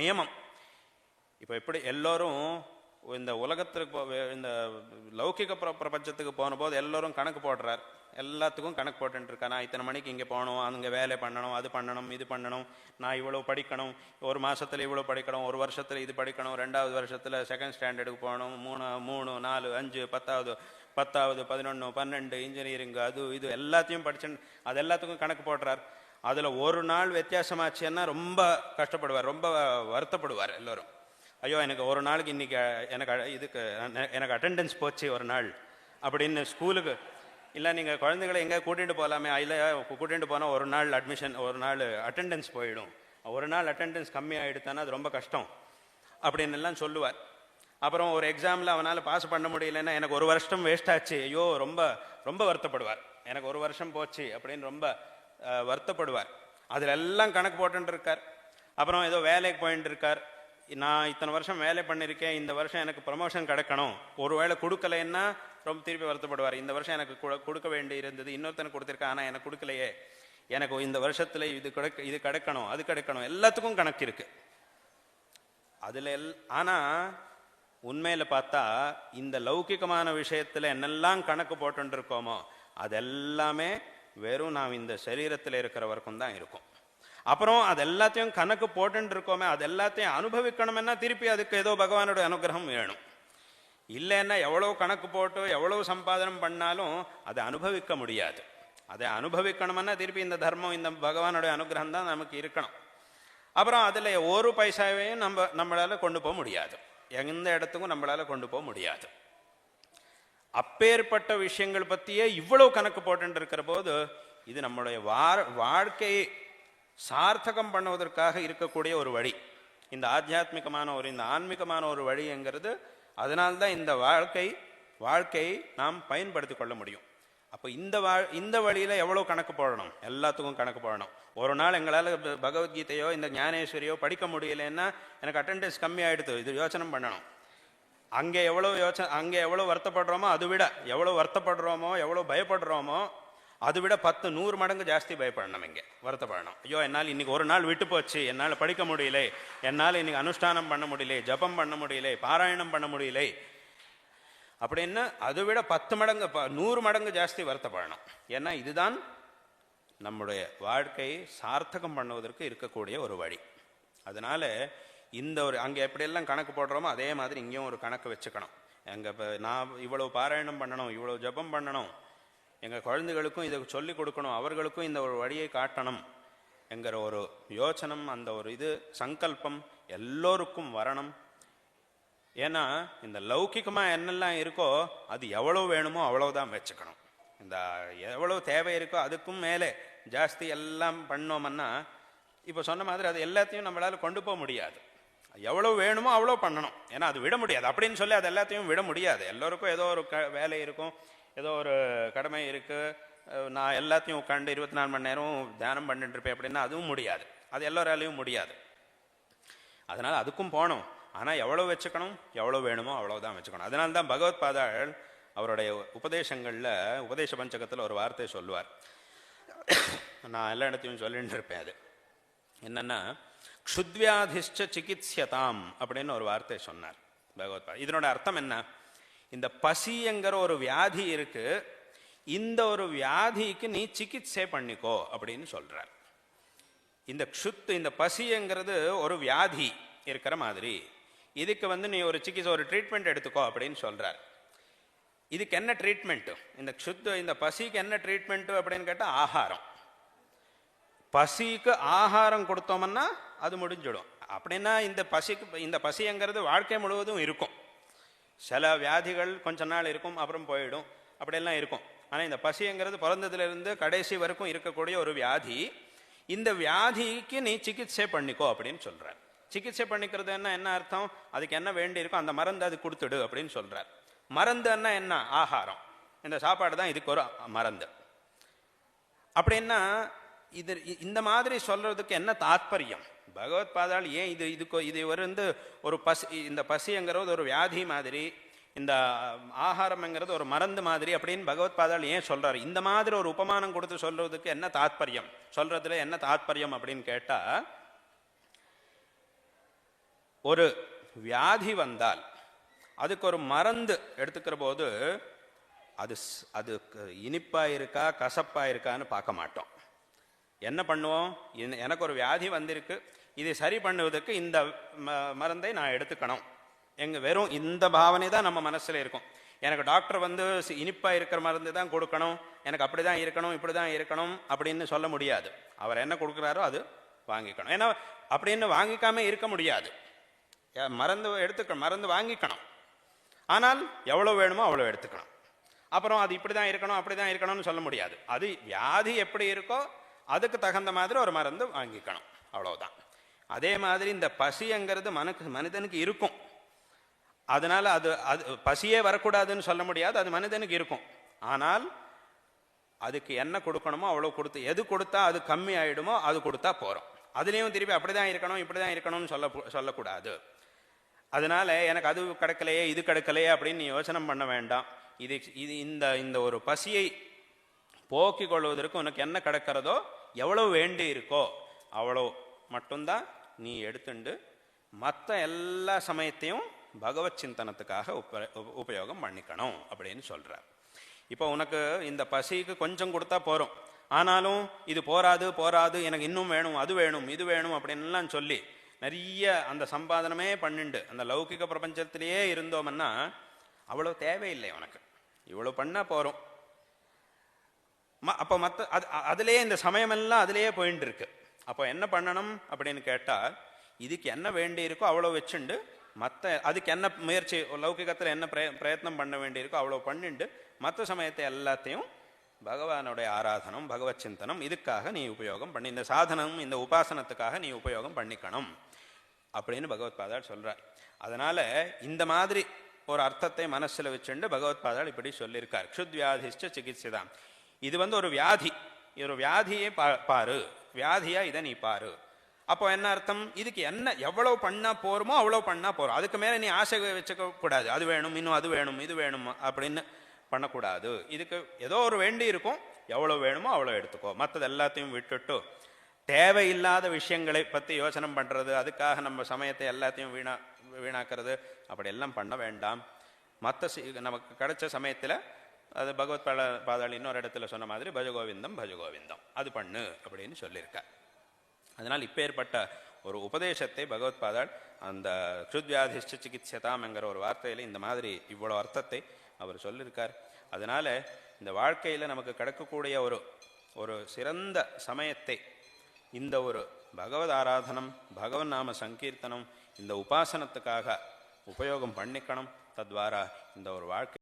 நியமம். இப்போ எப்படி எல்லோரும் இந்த உலகத்துக்கு இந்த லௌகிக பிர பிரபஞ்சத்துக்கு போன போது எல்லோரும் கணக்கு போடுறார். எல்லாத்துக்கும் கணக்கு போட்டுட்டு நான் இத்தனை மணிக்கு இங்கே போகணும் அங்கே வேலை பண்ணணும் அது பண்ணணும் இது பண்ணணும் நான் இவ்வளோ படிக்கணும் ஒரு மாதத்தில் இவ்வளோ படிக்கணும் ஒரு வருஷத்தில் இது படிக்கணும் ரெண்டாவது வருஷத்தில் செகண்ட் ஸ்டாண்டர்டுக்கு போகணும் மூணு மூணு நாலு அஞ்சு பத்தாவது பத்தாவது பதினொன்று பன்னெண்டு இன்ஜினியரிங் அது இது எல்லாத்தையும் படிச்சு அது எல்லாத்துக்கும் கணக்கு போடுறார். அதில் ஒரு நாள் வித்தியாசமாச்சுன்னா ரொம்ப கஷ்டப்படுவார் ரொம்ப வருத்தப்படுவார் எல்லோரும். ஐயோ எனக்கு ஒரு நாளைக்கு இன்றைக்கி எனக்கு இதுக்கு எனக்கு அட்டெண்டன்ஸ் போச்சு ஒரு நாள் அப்படின்னு ஸ்கூலுக்கு இல்லை நீங்கள் குழந்தைகளை எங்கே கூட்டிகிட்டு போகலாமே இல்லை கூட்டிகிட்டு போனால் ஒரு நாள் அட்மிஷன் ஒரு நாள் அட்டெண்டன்ஸ் போயிடும். ஒரு நாள் அட்டெண்டன்ஸ் கம்மியாகிடுத்தானா அது ரொம்ப கஷ்டம் அப்படின்னு எல்லாம் சொல்லுவார். அப்புறம் ஒரு எக்ஸாமில் அவனால் பாஸ் பண்ண முடியலன்னா எனக்கு ஒரு வருஷம் வேஸ்ட் ஆச்சு ஐயோ ரொம்ப ரொம்ப வருத்தப்படுவார். எனக்கு ஒரு வருஷம் போச்சு அப்படின்னு ரொம்ப வருத்தப்படுவார். அதில் எல்லாம் கணக்கு போட்டுட்டு இருக்கார் அப்புறம் ஏதோ வேலைக்கு போயிட்டு இருக்கார் நான் இத்தனை வருஷம் வேலை பண்ணியிருக்கேன் இந்த வருஷம் எனக்கு ப்ரமோஷன் கிடைக்கணும். ஒரு வேலை கொடுக்கலைன்னா ரொம்ப திருப்பி வருத்தப்படுவார். இந்த வருஷம் எனக்கு கொடுக்க வேண்டி இருந்தது இன்னொருத்தனுக்கு கொடுத்துருக்கேன் ஆனால் எனக்கு கொடுக்கலையே. எனக்கு இந்த வருஷத்தில் இது கிடைக்க இது கிடைக்கணும் அது கிடைக்கணும் எல்லாத்துக்கும் கணக்கு இருக்கு. அதில் எல் ஆனால் உண்மையில் பார்த்தா இந்த லௌகிகமான விஷயத்தில் என்னெல்லாம் கணக்கு போட்டுருக்கோமோ அதெல்லாமே வெறும் நாம் இந்த சரீரத்தில் இருக்கிற வரைக்கும் தான் இருக்கும். அப்புறம் அது எல்லாத்தையும் கணக்கு போட்டுன்னு இருக்கோமே அது எல்லாத்தையும் அனுபவிக்கணும்னா திருப்பி அதுக்கு ஏதோ பகவானோட அனுகிரகம் வேணும். இல்லைன்னா எவ்வளோ கணக்கு போட்டு எவ்வளோ சம்பாதனம் பண்ணாலும் அதை அனுபவிக்க முடியாது. அதை அனுபவிக்கணும்னா திருப்பி இந்த தர்மம் இந்த பகவானோட அனுகிரகம் தான் நமக்கு இருக்கணும். அப்புறம் அதில் ஒரு பைசாவையும் நம்ம நம்மளால கொண்டு போக முடியாது. எந்த இடத்துக்கும் நம்மளால் கொண்டு போக முடியாது. அப்பேற்பட்ட விஷயங்கள் பற்றியே இவ்வளவு கணக்கு போட்டு இருக்கிற போது இது நம்மளுடைய வார் வாழ்க்கையை சார்த்தகம் பண்ணுவதற்காக இருக்கக்கூடிய ஒரு வழி. இந்த ஆத்தியாத்மிகமான ஒரு இந்த ஆன்மீகமான ஒரு வழிங்கிறது அதனால்தான் இந்த வாழ்க்கை வாழ்க்கையை நாம் பயன்படுத்தி கொள்ள முடியும். அப்போ இந்த வா இந்த வழியில் எவ்வளோ கணக்கு போடணும்? எல்லாத்துக்கும் கணக்கு போடணும். ஒரு நாள் எங்களால் பகவத்கீதையோ இந்த ஞானேஸ்வரியோ படிக்க முடியலைன்னா எனக்கு அட்டெண்டன்ஸ் கம்மியாகிடுது இது யோசனை பண்ணணும். அங்கே எவ்வளோ யோசனை அங்கே எவ்வளோ வருத்தப்படுறோமோ அதை விட எவ்வளோ வருத்தப்படுறோமோ எவ்வளோ பயப்படுறோமோ அதை விட பத்து நூறு மடங்கு ஜாஸ்தி பயப்படணும் இங்கே வருத்தப்படணும். ஐயோ என்னால் இன்னைக்கு ஒரு நாள் விட்டு போச்சு என்னால் படிக்க முடியல என்னால் இன்னைக்கு அனுஷ்டானம் பண்ண முடியல ஜபம் பண்ண முடியல பாராயணம் பண்ண முடியல. அப்படின்னு அதை விட பத்து மடங்கு ப- நூறு மடங்கு ஜாஸ்தி வருத்தப்படணும். ஏன்னா இதுதான் நம்முடைய வாழ்க்கையை சார்த்தகம் பண்ணுவதற்கு இருக்கக்கூடிய ஒரு வழி. அதனால இந்த ஒரு அங்கே எப்படியெல்லாம் கணக்கு போடுறோமோ அதே மாதிரி இங்கேயும் ஒரு கணக்கு வச்சுக்கணும். எங்க இப்போ நான் இவ்வளோ பாராயணம் பண்ணணும் இவ்வளோ ஜெபம் பண்ணணும் எங்கள் குழந்தைகளுக்கும் இதை சொல்லிக் கொடுக்கணும் அவர்களுக்கும் இந்த ஒரு வழியை காட்டணும் என்கிற ஒரு யோசனம் அந்த ஒரு இது சங்கல்பம் எல்லோருக்கும் வரணும். ஏன்னா இந்த லௌகிகமாக என்னெல்லாம் இருக்கோ அது எவ்வளோ வேணுமோ அவ்வளோதான் வச்சுக்கணும். இந்த எவ்வளோ தேவை இருக்கோ அதுக்கும் மேலே ஜாஸ்தி எல்லாம் பண்ணோம்னா இப்போ சொன்ன மாதிரி அது எல்லாத்தையும் நம்மளால கொண்டு போக முடியாது. எவ்வளோ வேணுமோ அவ்வளோ பண்ணணும். ஏன்னா அது விட முடியாது. அப்படின்னு சொல்லி அது எல்லாத்தையும் விட முடியாது. எல்லோருக்கும் ஏதோ ஒரு க வேலை இருக்கும். ஏதோ ஒரு கடமை இருக்குது நான் எல்லாத்தையும் உட்காந்து இருபத்தி நாலு மணி நேரம் தியானம் பண்ணிட்டு இருப்பேன் அப்படின்னா அதுவும் முடியாது. அது எல்லோராலையும் முடியாது. அதனால் அதுக்கும் போகணும். ஆனால் எவ்வளோ வச்சுக்கணும்? எவ்வளோ வேணுமோ அவ்வளோதான் வச்சுக்கணும். அதனால தான் பகவத் பாதாள் அவருடைய உபதேசங்களில் உபதேச பஞ்சகத்தில் ஒரு வார்த்தை சொல்லுவார். நான் எல்லா இடத்தையும் சொல்லிட்டு இருப்பேன் அது. என்னென்னா க்ஷுத்வியாதிஷ்ட சிகித்யதாம் அப்படின்னு ஒரு வார்த்தை சொன்னார் பகவத்பா இதனோட அர்த்தம் என்ன? இந்த பசிங்கிற ஒரு வியாதி இருக்கு. இந்த ஒரு வியாதிக்கு நீ சிகிச்சை பண்ணிக்கோ அப்படின்னு சொல்றார். இந்த க்ஷுத் இந்த பசிங்கிறது ஒரு வியாதி இருக்கிற மாதிரி. இதுக்கு வந்து நீ ஒரு சிகிச்சை ஒரு ட்ரீட்மெண்ட் எடுத்துக்கோ அப்படின்னு சொல்றார். இதுக்கு என்ன ட்ரீட்மெண்ட்டு? இந்த க்ஷுத் இந்த பசிக்கு என்ன ட்ரீட்மெண்ட்டு அப்படின்னு கேட்டால் ஆகாரம். பசிக்கு ஆகாரம் கொடுத்தோம்னா அது முடிஞ்சிடும். அப்படின்னா இந்த பசிக்கு இந்த பசிங்கிறது வாழ்க்கை முழுவதும் இருக்கும். சில வியாதிகள் கொஞ்ச நாள் இருக்கும் அப்புறம் போயிடும். அப்படியெல்லாம் இருக்கும். ஆனால் இந்த பசிங்கிறது பிறந்ததுலேருந்து கடைசி வரைக்கும் இருக்கக்கூடிய ஒரு வியாதி. இந்த வியாதிக்கு நீ சிகிச்சை பண்ணிக்கோ அப்படின்னு சொல்றார். சிகிச்சை பண்ணிக்கிறதுன்னா என்ன அர்த்தம்? அதுக்கு என்ன வேண்டி இருக்கோ அந்த மருந்து அது கொடுத்துடு அப்படின்னு சொல்கிறார் மருந்துன்னா என்ன? ஆகாரம். இந்த சாப்பாடு தான் இதுக்கு ஒரு மருந்து. அப்படின்னா இது இந்த மாதிரி சொல்றதுக்கு என்ன தாத்பரியம்? பகவத் பாதால் ஏன் இது இதுக்கு இது வந்து ஒரு பசி இந்த பசிங்கிறது ஒரு வியாதி மாதிரி இந்த ஆகாரம்ங்கிறது ஒரு மருந்து மாதிரி அப்படின்னு பகவத் பாதால் ஏன் சொல்றாரு? இந்த மாதிரி ஒரு உபமானம் கொடுத்து சொல்றதுக்கு என்ன தாத்பரியம்? சொல்றதுல என்ன தாத்பரியம் அப்படின்னு கேட்டா ஒரு வியாதி வந்தால் அதுக்கு ஒரு மருந்து எடுத்துக்கிற போது அது ஸ்- அது இனிப்பாக இனிப்பா இருக்கா கசப்பா இருக்கான்னு பார்க்க மாட்டோம். என்ன பண்ணுவோம்? எனக்கு ஒரு வியாதி வந்திருக்கு. இதை சரி பண்ணுவதற்கு இந்த ம- மருந்தை நான் எடுத்துக்கணும். எங்கள் வெறும் இந்த பாவனை தான் நம்ம மனசுல இருக்கும். எனக்கு டாக்டர் வந்து இனிப்பாக இருக்கிற மருந்து தான் கொடுக்கணும். எனக்கு அப்படி தான் இருக்கணும் இப்படி தான் இருக்கணும் அப்படின்னு சொல்ல முடியாது. அவர் என்ன கொடுக்குறாரோ அது வாங்கிக்கணும். ஏன்னா அப்படின்னு வாங்கிக்காம இருக்க முடியாது. மருந்து எடுத்துக்க மருந்து வாங்கிக்கணும். ஆனால் எவ்வளோ வேணுமோ அவ்வளோ எடுத்துக்கணும். அப்புறம் அது இப்படி தான் இருக்கணும் அப்படி தான் இருக்கணும்னு சொல்ல முடியாது. அது வியாதி எப்படி இருக்கோ அதுக்கு தகுந்த மாதிரி ஒரு மருந்து வாங்கிக்கணும். அவ்வளவுதான். அதே மாதிரி இந்த பசிங்கிறது மனுக்கு மனிதனுக்கு இருக்கும். அதனால் அது அது பசியே வரக்கூடாதுன்னு சொல்ல முடியாது அது மனிதனுக்கு இருக்கும். ஆனால் அதுக்கு என்ன கொடுக்கணுமோ அவ்வளோ கொடுத்து எது கொடுத்தா அது கம்மி ஆகிடுமோ அது கொடுத்தா போகிறோம் அதுலேயும் திருப்பி அப்படி தான் இருக்கணும் இப்படி தான் இருக்கணும்னு சொல்ல சொல்லக்கூடாது. அதனால எனக்கு அது கிடைக்கலையே இது கிடைக்கலையே அப்படின்னு நீ யோசனை பண்ண வேண்டாம். இது இது இந்த இந்த ஒரு பசியை போக்கிக் கொள்வதற்கு உனக்கு என்ன கிடக்கிறதோ எவ்வளவு வேண்டி இருக்கோ அவ்வளோ மட்டும்தான் நீ எடுத்துண்டு மற்ற எல்லா சமயத்தையும் பகவத் சிந்தனத்துக்காக உப உபயோகம் பண்ணிக்கணும் அப்படின்னு சொல்கிறார் இப்போ உனக்கு இந்த பசிக்கு கொஞ்சம் கொடுத்தா போகிறோம் ஆனாலும் இது போராது போராது எனக்கு இன்னும் வேணும் அது வேணும் இது வேணும் அப்படின்லாம் சொல்லி நிறைய அந்த சம்பாதனமே பண்ணிண்டு அந்த லௌகிக பிரபஞ்சத்திலேயே இருந்தோம்னா அவ்வளோ தேவையில்லை உனக்கு. இவ்வளோ பண்ணால் போகிறோம் அப்போ மற்ற அது அதுலேயே இந்த சமயமெல்லாம் அதிலேயே போயின்னு இருக்கு அப்போ என்ன பண்ணணும் அப்படின்னு கேட்டால் இதுக்கு என்ன வேண்டி இருக்கோ அவ்வளோ வச்சுண்டு மற்ற அதுக்கு என்ன முயற்சி லௌகிகத்தில் என்ன பிரய பிரயத்னம் பண்ண வேண்டியிருக்கோ அவ்வளோ பண்ணிண்டு மற்ற சமயத்தை எல்லாத்தையும் பகவானுடைய ஆராதனம் பகவத் சிந்தனம் இதுக்காக நீ உபயோகம் பண்ணி இந்த சாதனம் இந்த உபாசனத்துக்காக நீ உபயோகம் பண்ணிக்கணும். அப்படின்னு பகவத் பாதாள் அதனால் இந்த மாதிரி ஒரு அர்த்தத்தை மனசில் வச்சுண்டு பகவத் பாதாள் இப்படி சொல்லியிருக்கார். க்ஷுத்வியாதிஷ்ட சிகிச்சைதான் இது வந்து ஒரு வியாதி. இது ஒரு வியாதியை பா- பாரு. வியாதியாக இதை நீ பாரு. அப்போ என்ன அர்த்தம்? இதுக்கு என்ன எவ்வளோ பண்ணால் போருமோ அவ்வளோ பண்ணால் போகிறோம் அதுக்கு மேலே நீ ஆசை வச்சுக்க கூடாது. அது வேணும் இன்னும் அது வேணும் இது வேணும் அப்படின்னு பண்ணக்கூடாது. இதுக்கு ஏதோ ஒரு வேண்டி இருக்கும். எவ்வளோ வேணுமோ அவ்வளோ எடுத்துக்கோ. மற்றது எல்லாத்தையும் விட்டுட்டு தேவையில்லாத விஷயங்களை பற்றி யோசனை பண்ணுறது அதுக்காக நம்ம சமயத்தை எல்லாத்தையும் வீணா வீணாக்கிறது அப்படி எல்லாம் பண்ண வேண்டாம். மற்ற நமக்கு கிடைச்ச சமயத்தில் அது பகவத் பாத பாதாளி இன்னொரு இடத்துல சொன்ன மாதிரி பஜகோவிந்தம் பஜகோவிந்தம். அது பண்ணு அப்படின்னு சொல்லியிருக்கார் அதனால் இப்பேற்பட்ட ஒரு உபதேசத்தை பகவத் பாதாள் அந்த க்ஷுத்வியாதிஷ்ட சிகிச்சதாம் என்கிற ஒரு வார்த்தையில் இந்த மாதிரி இவ்வளோ அர்த்தத்தை அவர் சொல்லியிருக்கார். அதனால இந்த வாழ்க்கையில் நமக்கு கிடைக்கக்கூடிய ஒரு ஒரு சிறந்த சமயத்தை இந்த ஒரு பகவத் ஆராதனம் பகவன் நாம சங்கீர்த்தனம் இந்த உபாசனத்துக்காக உபயோகம் பண்ணிக்கணும். தத்வாரா இந்த ஒரு வாழ்க்கை